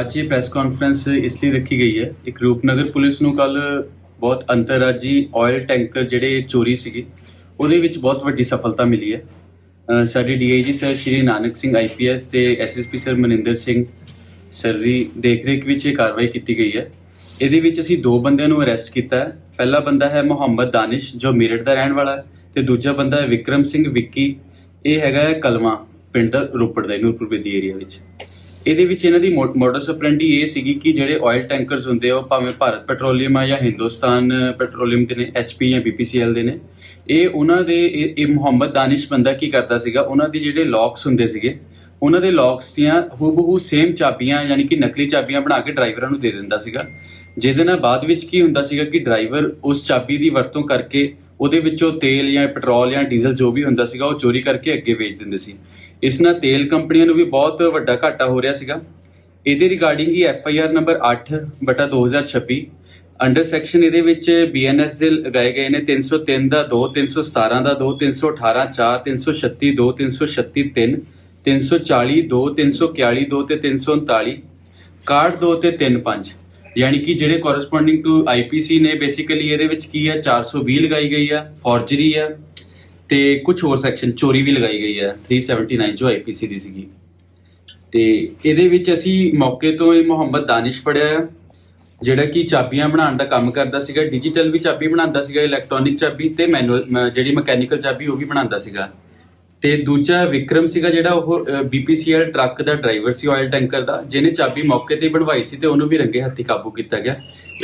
ਅੱਜ ਇਹ press conference ਇਸ ਲਈ ਰੱਖੀ ਗਈ ਹੈ। ਇੱਕ ਰੂਪਨਗਰ ਪੁਲਿਸ ਨੂੰ ਕੱਲ ਬਹੁਤ ਅੰਤਰਰਾਜੀ ਆਇਲ ਟੈਂਕਰ ਜਿਹੜੇ ਚੋਰੀ ਸੀਗੇ ਉਹਦੇ ਵਿੱਚ ਬਹੁਤ ਵੱਡੀ ਸਫਲਤਾ ਮਿਲੀ ਹੈ। ਅ, ਸਾਡੇ DIG sir Shri Nanak Singh IPS ਤੇ SSP sir Maninder Singh sir ਦੀ ਦੇਖਰੇਖ ਵਿੱਚ ਇਹ ਕਾਰਵਾਈ ਕੀਤੀ ਗਈ ਹੈ। ਇਹਦੇ ਵਿੱਚ ਅਸੀਂ ਦੋ ਬੰਦਿਆਂ ਨੂੰ ਅਰੈਸਟ ਕੀਤਾ ਹੈ। ਪਹਿਲਾ ਬੰਦਾ ਹੈ ਮੁਹੰਮਦ ਦਾਨਿਸ਼ ਜੋ ਮੇਰਠ ਦਾ ਰਹਿਣ ਵਾਲਾ ਹੈ ਤੇ ਦੂਜਾ ਬੰਦਾ ਹੈ ਵਿਕਰਮ ਸਿੰਘ ਵਿੱਕੀ। ਇਹ ਹੈਗਾ ਹੈ ਕਲਵਾ ਪਿੰਡ ਦਾ ਰੋਪੜ ਦਾ ਨੂਰਪੁਰ ਬੇਦੀ ਏਰੀਆ ਵਿੱਚ। ਇਹਦੇ ਵਿੱਚ ਇਹਨਾਂ ਦੀ ਮੋਡਸ ਆਪਰੈਂਡੀ ਇਹ ਸੀਗੀ ਕਿ ਜਿਹੜੇ ਆਇਲ ਟੈਂਕਰਸ ਹੁੰਦੇ ਆ, ਉਹ ਭਾਵੇਂ ਭਾਰਤ ਪੈਟਰੋਲੀਅਮ ਆ ਜਾਂ ਹਿੰਦੁਸਤਾਨ ਪੈਟਰੋਲੀਅਮ ਦੇ ਨੇ ਐਚਪੀ ਜਾਂ ਬੀਪੀਸੀਐਲ ਦੇ ਨੇ, ਇਹ ਉਹਨਾਂ ਦੇ, ਇਹ ਮੁਹੰਮਦ ਦਾਨਿਸ਼ ਬੰਦਾ ਕੀ ਕਰਦਾ ਸੀਗਾ, ਉਹਨਾਂ ਦੇ ਜਿਹੜੇ ਲੌਕਸ ਹੁੰਦੇ ਸੀਗੇ, ਉਹਨਾਂ ਦੇ ਲੌਕਸ ਦੀਆਂ ਹੂਬਹੂ ਸੇਮ ਚਾਬੀਆਂ, ਯਾਨੀ ਕਿ ਨਕਲੀ ਚਾਬੀਆਂ ਬਣਾ ਕੇ ਡਰਾਈਵਰਾਂ ਨੂੰ ਦੇ ਦਿੰਦਾ ਸੀਗਾ। ਜਿਹਦੇ ਨਾਲ ਬਾਅਦ ਵਿੱਚ ਕੀ ਹੁੰਦਾ ਸੀਗਾ ਕਿ ਡਰਾਈਵਰ ਉਸ ਚਾਬੀ ਦੀ ਵਰਤੋਂ ਕਰਕੇ ਉਹਦੇ ਵਿੱਚੋਂ ਤੇਲ ਜਾਂ ਪੈਟਰੋਲ ਜਾਂ ਡੀਜ਼ਲ ਜੋ ਵੀ ਹੁੰਦਾ ਸੀਗਾ, ਉਹ ਚੋਰੀ ਕਰਕੇ ਅੱਗੇ ਵੇਚ ਦਿੰਦੇ ਸੀ। ਇਸ ਨਾਲ ਤੇਲ ਕੰਪਨੀਆਂ ਨੂੰ ਵੀ ਬਹੁਤ ਵੱਡਾ ਘਾਟਾ ਹੋ ਰਿਹਾ ਸੀਗਾ। ਇਹਦੇ ਰਿਗਾਰਡਿੰਗ ਹੀ ਐਫ ਆਈ ਆਰ ਨੰਬਰ 8 ਬਟਾ 2026 ਅੰਡਰ ਸੈਕਸ਼ਨ ਇਹਦੇ ਵਿੱਚ ਬੀਐਨਐਸ ਦੇ ਲਗਾਏ ਗਏ ਨੇ 303 ਦਾ 2 317 ਦਾ 2 318 4 336 2 336 3 340 2 341 2 ਤੇ 339 61 2 ਤੇ 35 ਯਾਨੀ ਕਿ ਜਿਹੜੇ ਕੋਰਸਪੋਂਡਿੰਗ ਟੂ ਆਈਪੀਸੀ ਨੇ ਬੇਸਿਕਲੀ ਇਹਦੇ ਵਿੱਚ ਕੀ ਹੈ? 420 ਲਗਾਈ ਗਈ ਆ ਫੋਰਜਰੀ ਆ ਤੇ ਕੁਝ ਹੋਰ ਸੈਕਸ਼ਨ ਚੋਰੀ ਵੀ ਲਗਾਈ ਗਈ ਹੈ 379 ਜੋ ਆਈਪੀਸੀ ਦੀ ਸੀਗੀ। ਤੇ ਇਹਦੇ ਵਿੱਚ ਅਸੀਂ ਮੌਕੇ ਤੋਂ ਇਹ ਮੁਹੰਮਦ ਦਾਨਿਸ਼ ਫੜਿਆ ਹੈ, ਜਿਹੜਾ ਕਿ ਚਾਬੀਆਂ ਬਣਾਉਣ ਦਾ ਕੰਮ ਕਰਦਾ ਸੀਗਾ ਡਿਜੀਟਲ ਵੀ ਚਾਬੀ ਬਣਾਉਂਦਾ ਸੀਗਾ ਇਲੈਕਟ੍ਰੋਨਿਕ ਚਾਬੀ ਤੇ ਮੈਨੂਅਲ ਜਿਹੜੀ ਮਕੈਨੀਕਲ ਚਾਬੀ ਉਹ ਵੀ ਬਣਾਉਂਦਾ ਸੀਗਾ। ਤੇ ਦੂਜਾ ਵਿਕਰਮ ਸੀਗਾ ਜਿਹੜਾ ਉਹ ਬੀਪੀਸੀਐਲ ਟਰੱਕ ਦਾ ਡਰਾਈਵਰ ਸੀ ਆਇਲ ਟੈਂਕਰ ਦਾ ਜਿਹਨੇ ਚਾਬੀ ਮੌਕੇ ਤੇ ਹੀ ਬਣਵਾਈ ਸੀ ਤੇ ਉਹਨੂੰ ਵੀ ਰੰਗੇ ਹੱਥੀ ਕਾਬੂ ਕੀਤਾ ਗਿਆ।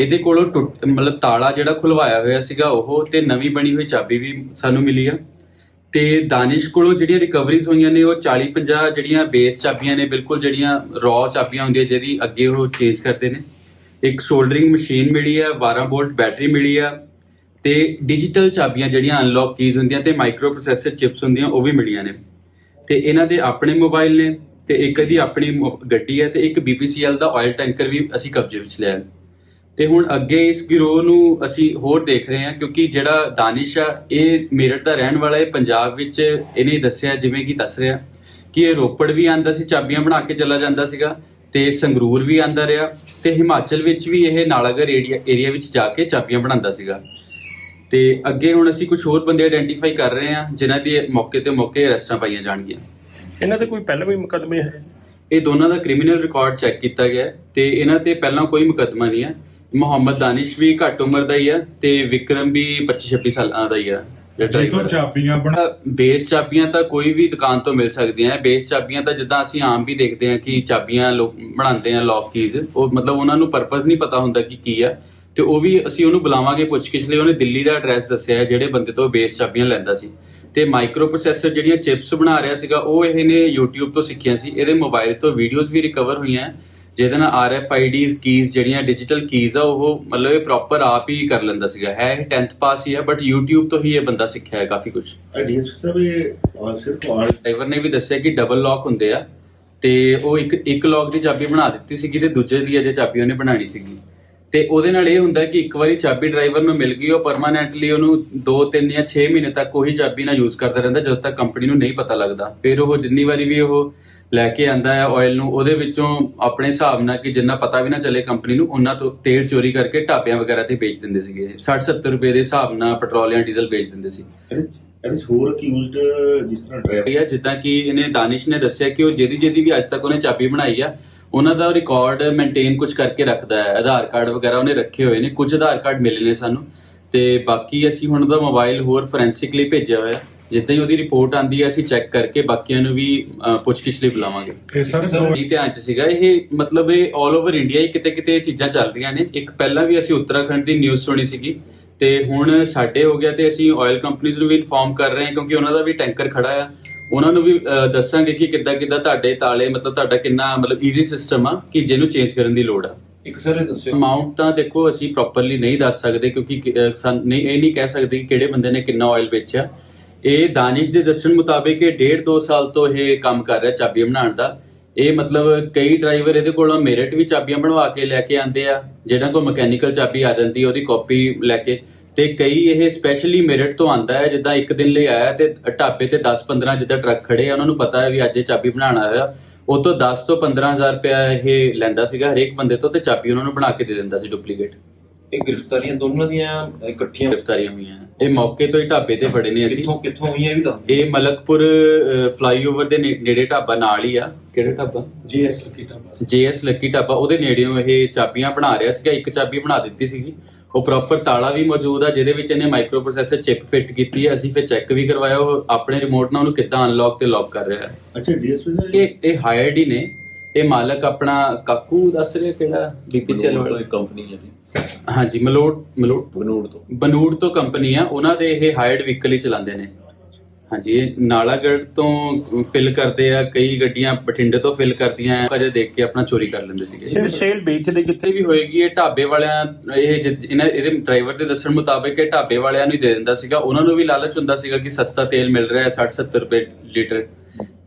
ਇਹਦੇ ਕੋਲੋਂ ਟੁੱਟ ਮਤਲਬ ਤਾਲਾ ਜਿਹੜਾ ਖੁਲਵਾਇਆ ਹੋਇਆ ਸੀਗਾ ਉਹ ਤੇ ਨਵੀਂ ਬਣੀ ਹੋਈ ਚਾਬੀ ਵੀ ਸਾਨੂੰ ਮਿਲੀ ਆ। ਤੇ ਦਾਨਿਸ਼ ਕੋਲੋਂ ਜਿਹੜੀਆਂ ਰਿਕਵਰੀਜ਼ ਹੋਈਆਂ ਨੇ, ਉਹ 40 50 ਜਿਹੜੀਆਂ ਬੇਸ ਚਾਬੀਆਂ ਨੇ, ਬਿਲਕੁਲ ਜਿਹੜੀਆਂ ਰॉ ਚਾਬੀਆਂ ਹੁੰਦੀਆਂ, ਜਿਹਦੀ ਅੱਗੇ ਉਹ ਚੇਂਜ ਕਰਦੇ ਨੇ ਇੱਕ ਸੋਲਡਰਿੰਗ ਮਸ਼ੀਨ ਮਿਲੀ ਹੈ 12 ਵੋਲਟ ਬੈਟਰੀ ਮਿਲੀ ਆ, ਤੇ ਡਿਜੀਟਲ ਚਾਬੀਆਂ ਜਿਹੜੀਆਂ ਅਨਲੌਕ ਕੀਜ਼ ਹੁੰਦੀਆਂ ਤੇ ਮਾਈਕਰੋ ਪ੍ਰੋਸੈਸਰ ਚਿਪਸ ਹੁੰਦੀਆਂ, ਉਹ ਵੀ ਮਿਲੀਆਂ ਨੇ ਤੇ ਇਹਨਾਂ ਦੇ ਆਪਣੇ ਮੋਬਾਈਲ ਨੇ, ਤੇ ਇੱਕ ਇਹਦੀ ਆਪਣੀ ਮੋ- ਗੱਡੀ ਹੈ ਤੇ ਇੱਕ BPCL ਦਾ ਆਇਲ ਟੈਂਕਰ ਵੀ ਅਸੀਂ ਕਬਜ਼ੇ ਵਿੱਚ ਲਿਆ ਹੈ। ਤੇ ਹੁਣ ਅੱਗੇ ਇਸ ਗਿਰੋਹ ਨੂੰ ਅਸੀਂ ਹੋਰ ਦੇਖ ਰਹੇ ਹਾਂ ਕਿਉਂਕਿ ਜਿਹੜਾ ਦਾਨਿਸ਼ ਆ ਇਹ ਮੇਰਠ ਦਾ ਰਹਿਣ ਵਾਲਾ ਹੈ। ਪੰਜਾਬ ਵਿੱਚ ਇਹਨੇ ਦੱਸਿਆ ਜਿਵੇਂ ਕਿ ਦੱਸ ਰਿਹਾ ਕਿ ਇਹ ਰੋਪੜ ਵੀ ਆਂਦਾ ਸੀ ਚਾਬੀਆਂ ਬਣਾ ਕੇ ਚਲਾ ਜਾਂਦਾ ਸੀਗਾ ਤੇ ਸੰਗਰੂਰ ਵੀ ਆਂਦਾ ਰਿਹਾ ਤੇ ਹਿਮਾਚਲ ਵਿੱਚ ਵੀ ਇਹ ਨਾਲਾਗਰ ਏਰੀਆ ਏਰੀਆ ਵਿੱਚ ਜਾ ਕੇ ਚਾਬੀਆਂ ਬਣਾਉਂਦਾ ਸੀਗਾ। ਤੇ ਅੱਗੇ ਹੁਣ ਅਸੀਂ ਕੁਝ ਹੋਰ ਬੰਦੇ ਆਇਡੈਂਟੀਫਾਈ ਕਰ ਰਹੇ ਹਾਂ ਜਿਨ੍ਹਾਂ ਦੀ ਮੌਕੇ ਤੇ ਮੌਕੇ ਅਰੈਸਟਾਂ ਪਾਈਆਂ ਜਾਣਗੀਆਂ। ਇਹਨਾਂ ਦੇ ਕੋਈ ਪਹਿਲਾਂ ਵੀ ਮੁਕੱਦਮੇ ਹੈ? ਇਹ ਦੋਨਾਂ ਦਾ ਕ੍ਰਿਮੀਨਲ ਰਿਕਾਰਡ ਚੈੱਕ ਕੀਤਾ ਗਿਆ ਤੇ ਇਹਨਾਂ ਤੇ ਪਹਿਲਾਂ ਕੋਈ ਮੁਕੱਦਮਾ ਨਹੀਂ ਹੈ। ਮੁਹੰਮਦ ਦਾਨਿਸ਼ ਵੀ ਘੱਟ ਉਮਰ ਦਾ ਹੀ ਹੈ ਤੇ ਵਿਕਰਮ ਵੀ 25 26 ਸਾਲਾਂ ਦਾ ਹੀ ਹੈ ਜਿੱਥੋਂ। ਚਾਬੀਆਂ ਬਣਾ ਬੇਸ ਚਾਬੀਆਂ ਤਾਂ ਕੋਈ ਵੀ ਦੁਕਾਨ ਤੋਂ ਮਿਲ ਸਕਦੀਆਂ ਹੈ ਬੇਸ ਚਾਬੀਆਂ ਤਾਂ ਜਿੱਦਾਂ ਅਸੀਂ ਆਮ ਵੀ ਦੇਖਦੇ ਹਾਂ ਕਿ ਚਾਬੀਆਂ ਲੋਕ ਬਣਾਉਂਦੇ ਆ ਲੌਕ ਕੀਜ਼ ਉਹ ਮਤਲਬ ਉਹਨਾਂ ਨੂੰ ਪਰਪਸ ਨਹੀਂ ਪਤਾ ਹੁੰਦਾ ਕਿ ਕੀ ਆ। ਤੇ ਉਹ ਵੀ ਅਸੀਂ ਉਹਨੂੰ ਬੁਲਾਵਾਂਗੇ ਪੁੱਛਗਿੱਛ ਲਈ। ਉਹਨੇ ਦਿੱਲੀ ਦਾ ਐਡਰੈਸ ਦੱਸਿਆ ਹੈ ਜਿਹੜੇ ਬੰਦੇ ਤੋਂ ਬੇਸ ਚਾਬੀਆਂ ਲੈਂਦਾ ਸੀ। ਤੇ ਮਾਈਕਰੋ ਪ੍ਰੋਸੈਸਰ ਜਿਹੜੀਆਂ ਚਿਪਸ ਬਣਾ ਰਿਹਾ ਸੀਗਾ ਉਹ ਇਹਨੇ YouTube ਤੋਂ ਸਿੱਖੀਆਂ ਸੀ। ਇਹਦੇ ਮੋਬਾਈਲ ਤੋਂ ਵੀਡੀਓਜ਼ ਵੀ ਰਿਕਵਰ ਹੋਈਆਂ ਜਿਹਦੇ ਨਾਲ RFID ਕੀਜ਼ ਜਿਹੜੀਆਂ ਡਿਜੀਟਲ ਕੀਜ਼ ਆ ਉਹ ਮਤਲਬ ਇਹ ਪ੍ਰੋਪਰ ਆਪ ਹੀ ਕਰ ਲੈਂਦਾ ਸੀਗਾ। ਹੈ ਇਹ 10th ਪਾਸ ਹੀ ਹੈ ਬਟ YouTube ਤੋਂ ਹੀ ਇਹ ਬੰਦਾ ਸਿੱਖਿਆ ਹੈ ਕਾਫੀ ਕੁਝ ਡੀਐਸਪੀ ਸਾਹਿਬ ਇਹ ਔਰ ਸਿਰਫ ਆਲ ਡਰਾਈਵਰ ਨੇ ਵੀ ਦੱਸਿਆ ਕਿ ਡਬਲ ਲੌਕ ਹੁੰਦੇ ਆ ਤੇ ਉਹ ਇੱਕ ਇੱਕ ਲੌਕ ਦੀ ਚਾਬੀ ਬਣਾ ਦਿੱਤੀ ਸੀਗੀ ਤੇ ਦੂਜੇ ਦੀ ਅਜੇ ਚਾਬੀ ਉਹਨੇ ਬਣਾਣੀ ਸੀਗੀ। ਤੇ ਉਹਦੇ ਨਾਲ ਇਹ ਹੁੰਦਾ ਕਿ ਇੱਕ ਵਾਰੀ ਚਾਬੀ ਡਰਾਈਵਰ ਨੂੰ ਮਿਲ ਗਈ ਉਹ ਪਰਮਾਨੈਂਟਲੀ ਉਹਨੂੰ 2 3 ਜਾਂ 6 ਮਹੀਨੇ ਤੱਕ ਉਹੀ ਚਾਬੀ ਨਾਲ ਯੂਜ਼ ਕਰਦਾ ਰਹਿੰਦਾ ਜਦੋਂ ਤੱਕ ਕੰਪਨੀ ਨੂੰ ਨਹੀਂ ਪਤਾ ਲੱਗਦਾ। ਫਿਰ ਉਹ ਜਿੰਨੀ ਵਾਰੀ ਵੀ ਉਹ ਲੈ ਕੇ ਆਂਦਾ ਹੈ ਆਇਲ ਨੂੰ ਉਹਦੇ ਵਿੱਚੋਂ ਆਪਣੇ ਹਿਸਾਬ ਨਾਲ ਕਿ ਜਿੰਨਾ ਪਤਾ ਵੀ ਨਾ ਚੱਲੇ ਕੰਪਨੀ ਨੂੰ ਉਹਨਾਂ ਤੋਂ ਤੇਲ ਚੋਰੀ ਕਰਕੇ ਢਾਬਿਆਂ ਵਗੈਰਾ ਤੇ ਵੇਚ ਦਿੰਦੇ ਸੀਗੇ। 60 70 ਰੁਪਏ ਦੇ ਹਿਸਾਬ ਨਾਲ ਪੈਟਰੋਲ ਜਾਂ ਡੀਜ਼ਲ ਵੇਚ ਦਿੰਦੇ ਸੀ। ਇਹਦੇ ਹੋਰ ਅਕਿਊਜ਼ਡ ਜਿਸ ਤਰ੍ਹਾਂ ਡਰਾਈਵਰ ਹੈ ਜਿੱਦਾਂ ਕਿ ਇਹਨੇ ਦਾਨਿਸ਼ ਨੇ ਦੱਸਿਆ ਕਿ ਉਹ ਜਿਹਦੀ ਜਿਹਦੀ ਵੀ ਅੱਜ ਤੱਕ ਉਹਨੇ ਚਾਬੀ ਬਣਾਈ ਆ ਉਹਨਾਂ ਦਾ ਰਿਕਾਰਡ ਮੇਨਟੇਨ ਕੁਝ ਕਰਕੇ ਰੱਖਦਾ ਹੈ। ਆਧਾਰ ਕਾਰਡ ਵਗੈਰਾ ਉਹਨੇ ਰੱਖੇ ਹੋਏ ਨੇ ਕੁਝ ਆਧਾਰ ਕਾਰਡ ਮਿਲੇ ਨੇ ਸਾਨੂੰ। ਤੇ ਬਾਕੀ ਅਸੀਂ ਹੁਣ ਉਹਦਾ ਮੋਬਾਈਲ ਹੋਰ ਫੋਰੈਂਸਿਕ ਲਈ ਭੇਜਿਆ ਹੋਇਆ। ਜਿੱਦਾਂ ਹੀ ਉਹਦੀ ਰਿਪੋਰਟ ਆਂਦੀ ਹੈ ਅਸੀਂ ਚੈੱਕ ਕਰਕੇ ਬਾਕੀਆਂ ਨੂੰ ਵੀ ਅਹ, ਪੁੱਛਗਿੱਛ ਲਈ ਬੁਲਾਵਾਂਗੇ। ਇਹ ਸਰ ਇਹ ਧਿਆਨ ਚ ਸੀਗਾ ਇਹ ਮਤਲਬ ਇਹ 올 ਓਵਰ ਇੰਡੀਆ ਹੀ ਕਿਤੇ ਕਿਤੇ ਇਹ ਚੀਜ਼ਾਂ ਚੱਲ ਰਹੀਆਂ ਨੇ। ਇੱਕ ਪਹਿਲਾਂ ਵੀ ਅਸੀਂ ਉੱਤਰਾਖੰਡ ਦੀ ਨਿਊਜ਼ ਸੁਣੀ ਸੀਗੀ ਤੇ ਹੁਣ ਸਾਡੇ ਹੋ ਗਿਆ ਤੇ ਅਸੀਂ ਆਇਲ ਕੰਪਨੀਆਂ ਨੂੰ ਵੀ ਇਨਫੋਰਮ ਕਰ ਰਹੇ ਹਾਂ ਕਿਉਂਕਿ ਉਹਨਾਂ ਦਾ ਵੀ ਟੈਂਕਰ ਖੜਾ ਆ। ਉਹਨਾਂ ਨੂੰ ਵੀ ਦੱਸਾਂਗੇ ਕਿ ਕਿੱਦਾਂ ਕਿੱਦਾਂ ਤੁਹਾਡੇ ਤਾਲੇ ਮਤਲਬ ਤੁਹਾਡਾ ਕਿੰਨਾ ਮਤਲਬ ਈਜ਼ੀ ਸਿਸਟਮ ਆ ਕਿ ਜਿਹਨੂੰ ਚੇਂਜ ਕਰਨ ਦੀ ਲੋੜ ਆ। ਇੱਕ ਸਰ ਇਹ ਦੱਸਿਓ। ਅਮਾਉਂਟ ਤਾਂ ਦੇਖੋ ਅਸੀਂ ਪ੍ਰੋਪਰਲੀ ਨਹੀਂ ਦੱਸ ਸਕਦੇ ਕਿਉਂਕਿ ਕਿ- ਅਹ ਸਾਨ- ਨਹੀਂ ਇਹ ਨਹੀਂ ਕਹਿ ਸਕਦੇ ਕਿ ਕਿਹੜੇ ਬੰਦੇ ਨੇ ਕਿੰਨਾ ਆਇਲ ਵੇਚਿਆ। ਇਹ ਦਾਨਿਸ਼ ਦੇ ਦੱਸਣ ਮੁਤਾਬਿਕ ਇਹ ਡੇਢ ਦੋ ਸਾਲ ਤੋਂ ਇਹ ਕੰਮ ਕਰ ਰਿਹਾ ਚਾਬੀਆਂ ਬਣਾਉਣ ਦਾ। ਇਹ ਮਤਲਬ ਕਈ ਡਰਾਈਵਰ ਇਹਦੇ ਕੋਲੋਂ ਮੇਰਟ ਵੀ ਚਾਬੀਆਂ ਬਣਵਾ ਕੇ ਲੈ ਕੇ ਆਉਂਦੇ ਆ, ਜਿਹਨਾਂ ਕੋਲ ਮਕੈਨੀਕਲ ਚਾਬੀ ਆ ਜਾਂਦੀ ਉਹਦੀ ਕਾਪੀ ਲੈ ਕੇ। ਤੇ ਕਈ ਇਹ ਸਪੈਸ਼ਲੀ ਮੇਰਟ ਤੋਂ ਆਂਦਾ ਹੈ, ਜਿੱਦਾਂ ਇੱਕ ਦਿਨ ਲਈ ਆਇਆ ਤੇ ਢਾਬੇ ਤੇ 10 15 ਜਿੱਦਾਂ ਟਰੱਕ ਖੜੇ ਆ, ਉਹਨਾਂ ਨੂੰ ਪਤਾ ਹੈ ਵੀ ਅੱਜ ਇਹ ਚਾਬੀ ਬਣਾਉਣਾ ਹੋਇਆ। ਉਹ ਤੋਂ 10 ਤੋਂ 15000 ਰੁਪਇਆ ਇਹ ਲੈਂਦਾ ਸੀਗਾ, ਹਰੇਕ ਬੰਦੇ ਤੋਂ ਤੇ ਚਾਬੀ ਉਹਨਾਂ ਨੂੰ ਬਣਾ ਕੇ ਦੇ ਦਿੰਦਾ ਸੀ ਡੁਪਲੀਕੇਟ ਇਹ ਗ੍ਰਿਫਤਾਰੀਆਂ ਦੋਨਾਂ ਦੀਆਂ ਇਕੱਠੀਆਂ ਗ੍ਰਿਫਤਾਰੀਆਂ ਹੋਈਆਂ ਇਹ ਮੌਕੇ ਤੋਂ ਹੀ ਢਾਬੇ ਤੇ ਫੜੇ ਨੇ ਅਸੀਂ। ਕਿੱਥੋਂ ਕਿੱਥੋਂ ਹੋਈਆਂ ਇਹ ਵੀ ਦੱਸ ਦਿਓ। ਇਹ ਮਲਕਪੁਰ ਫਲਾਈਓਵਰ ਦੇ ਨੇ- ਨੇੜੇ ਢਾਬਾ ਨਾਲ ਹੀ ਆ। ਕਿਹੜਾ dhaba? GS lucky dhaba. JS lucky dhaba. ਉਹਦੇ ਨੇੜਿਓਂ ਇਹ ਚਾਬੀਆਂ ਬਣਾ ਰਿਹਾ ਸੀਗਾ। ਇੱਕ ਚਾਬੀ ਬਣਾ ਦਿੱਤੀ ਸੀਗੀ। ਉਹ ਪ੍ਰੋਪਰ ਤਾਲਾ ਵੀ ਮੌਜੂਦ ਆ ਜਿਹਦੇ ਵਿੱਚ ਇਹਨੇ ਮਾਈਕਰੋ ਪ੍ਰੋਸੈਸਰ ਚਿਪ ਫਿੱਟ ਕੀਤੀ ਹੈ ਅਸੀਂ ਫਿਰ ਚੈੱਕ ਵੀ ਕਰਵਾਇਆ। ਉਹ ਆਪਣੇ ਰਿਮੋਟ ਨਾਲ ਉਹਨੂੰ ਕਿੱਦਾਂ ਅਨਲੌਕ ਤੇ ਲੌਕ ਕਰ ਰਿਹਾ। ਹੈ ਅੱਛਾ ਡੀਐਸਪੀ ਦਾ ਇਹ ਇਹ ਹਾਇਰਡ ਹੀ ਨੇ। ਇਹ ਮਾਲਕ ਆਪਣਾ ਕਾਕੂ ਦੱਸ ਰਿਹਾ ਕਿਹੜਾ? ਬੀਪੀਸੀਐਲ ਵਾਲਾ। ਕੰਪਨੀ ਹੈ ਜੀ। ਹਾਂਜੀ ਮਲੋਟ ਮਲੋਟ ਬਨੂੜ ਤੋਂ। ਬਨੂੜ ਤੋਂ ਕੰਪਨੀ ਆ ਉਹਨਾਂ ਦੇ ਇਹ ਹਾਇਰਡ ਵਹੀਕਲ ਹੀ ਚਲਾਉਂਦੇ ਨੇ। ਹਾਂਜੀ ਇਹ ਨਾਲਾਗੜ੍ਹ ਤੋਂ ਫਿਲ ਕਰਦੇ ਆ ਕਈ ਗੱਡੀਆਂ ਬਠਿੰਡੇ ਤੋਂ ਫਿਲ ਕਰਦੀਆਂ ਆ ਅਜੇ ਦੇਖ ਕੇ ਆਪਣਾ ਚੋਰੀ ਕਰ ਲੈਂਦੇ ਸੀਗੇ। ਇਹ ਸੇਲ ਵੇਚਦੇ ਕਿੱਥੇ ਵੀ ਹੋਏਗੀ ਇਹ ਢਾਬੇ ਵਾਲਿਆਂ ਇਹ ਜਿ- ਇਹਨਾਂ ਇਹਦੇ ਡਰਾਈਵਰ ਦੇ ਦੱਸਣ ਮੁਤਾਬਕ ਇਹ ਢਾਬੇ ਵਾਲਿਆਂ ਨੂੰ ਹੀ ਦੇ ਦਿੰਦਾ ਸੀਗਾ। ਉਹਨਾਂ ਨੂੰ ਵੀ ਲਾਲਚ ਹੁੰਦਾ ਸੀਗਾ ਕਿ ਸਸਤਾ ਤੇਲ ਮਿਲ ਰਿਹਾ ਹੈ 60 70 ਰੁਪਏ ਲੀਟਰ।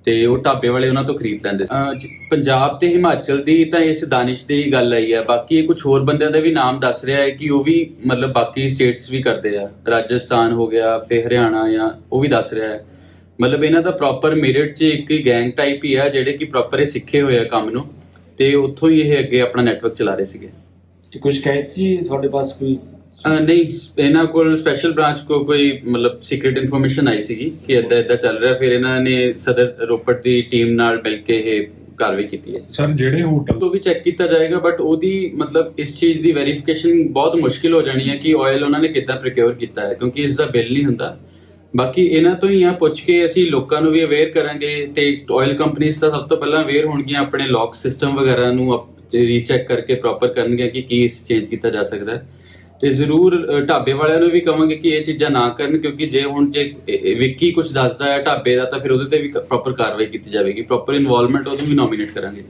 ਤੇ ਉਹ ਢਾਬੇ ਵਾਲੇ ਉਹਨਾਂ ਤੋਂ ਖਰੀਦ ਲੈਂਦੇ ਸੀ। ਪੰਜਾਬ ਤੇ ਹਿਮਾਚਲ ਦੀ ਤਾਂ ਇਸ ਦਾਨਿਸ਼ ਦੀ ਗੱਲ ਆਈ ਹੈ। ਬਾਕੀ ਕੁਝ ਹੋਰ ਬੰਦਿਆਂ ਦਾ ਵੀ ਨਾਮ ਦੱਸ ਰਿਹਾ ਹੈ ਕਿ ਉਹ ਵੀ ਮਤਲਬ ਬਾਕੀ ਸਟੇਟਸ ਵੀ ਕਰਦੇ ਆ। ਰਾਜਸਥਾਨ ਹੋ ਗਿਆ, ਫਿਰ ਹਰਿਆਣਾ ਜਾਂ ਉਹ ਵੀ ਦੱਸ ਰਿਹਾ ਹੈ। ਮਤਲਬ ਇਹਨਾਂ ਦਾ ਪ੍ਰੋਪਰ ਮੇਰਿਟ 'ਚ ਇੱਕ ਹੀ ਗੈਂਗ ਟਾਈਪ ਹੀ ਆ ਜਿਹੜੇ ਕਿ ਪ੍ਰੋਪਰ ਇਹ ਸਿੱਖੇ ਹੋਏ ਆ ਕੰਮ ਨੂੰ। ਤੇ ਉੱਥੋਂ ਹੀ ਇਹ ਅੱਗੇ ਆਪਣਾ ਨੈਟਵਰਕ ਚਲਾ ਰਹੇ ਸੀਗੇ। ਕੋਈ ਸ਼ਿਕਾਇਤ ਸੀ ਤੁਹਾਡੇ ਪਾਸ ਕੋਈ ਨਹੀਂ ਇਹਨਾਂ ਕੋਲ ਸਪੈਸ਼ਲ ਬ੍ਰਾਂਚ ਕੋ ਕੋਈ ਮਤਲਬ ਸੀਕ੍ਰੀਟ ਇਨਫੋਰਮੇਸ਼ਨ ਆਈ ਸੀਗੀ ਕਿ ਇਦਾਂ ਇਦਾਂ ਚੱਲ ਰਿਹਾ ਫਿਰ ਇਹਨਾਂ ਨੇ ਸਦਰ ਰੋਪੜ ਦੀ ਟੀਮ ਨਾਲ ਮਿਲ ਕੇ ਇਹ ਕਾਰਵਾਈ ਕੀਤੀ ਹੈ। ਸਰ ਜਿਹੜੇ ਹੋਟਲ ਤੋਂ ਵੀ ਚੈੱਕ ਕੀਤਾ ਜਾਏਗਾ ਬਟ ਉਹਦੀ ਮਤਲਬ ਇਸ ਚੀਜ਼ ਦੀ ਵੈਰੀਫਿਕੇਸ਼ਨ ਬਹੁਤ ਮੁਸ਼ਕਿਲ ਹੋ ਜਾਣੀ ਹੈ ਕਿ ਆਇਲ ਉਹਨਾਂ ਨੇ ਕਿੱਦਾਂ ਪ੍ਰੋਕਿਉਰ ਕੀਤਾ ਹੈ ਕਿਉਂਕਿ ਇਸ ਦਾ ਬਿੱਲ ਨਹੀਂ ਹੁੰਦਾ। ਬਾਕੀ ਇਹਨਾਂ ਤੋਂ ਹੀ ਆ ਪੁੱਛ ਕੇ ਅਸੀਂ ਲੋਕਾਂ ਨੂੰ ਵੀ ਅਵੇਅਰ ਕਰਾਂਗੇ ਤੇ ਆਇਲ ਕੰਪਨੀਆਂ ਤਾਂ ਸਭ ਤੋਂ ਪਹਿਲਾਂ ਅਵੇਅਰ ਹੋਣਗੀਆਂ ਆਪਣੇ ਲੌਕ ਸਿਸਟਮ ਵਗੈਰਾ ਨੂੰ ਰੀਚੈਕ ਕਰਕੇ ਪ੍ਰੋਪਰ ਕਰਨਗੇ ਕਿ ਕੀ ਇਸ ਚੇਂਜ ਕੀਤਾ ਜਾ ਸਕਦਾ ਹੈ। ਤੇ ਜ਼ਰੂਰ ਢਾਬੇ ਵਾਲਿਆਂ ਨੂੰ ਵੀ ਕਵਾਂਗੇ ਕਿ ਇਹ ਚੀਜ਼ਾਂ ਨਾ ਕਰਨ, ਕਿਉਂਕਿ ਜੇ ਹੁਣ ਜੇ ਇਹ- ਇਹ ਵਿੱਕੀ ਕੁਝ ਦੱਸਦਾ ਹੈ ਢਾਬੇ ਦਾ, ਤਾਂ ਫਿਰ ਉਹਦੇ ਤੇ ਵੀ ਪ੍ਰੋਪਰ ਕਾਰਵਾਈ ਕੀਤੀ ਜਾਵੇਗੀ ਪ੍ਰੋਪਰ ਇਨਵੋਲਵਮੈਂਟ ਉਹਨੂੰ ਵੀ ਨੋਮੀਨੇਟ ਕਰਾਂਗੇ।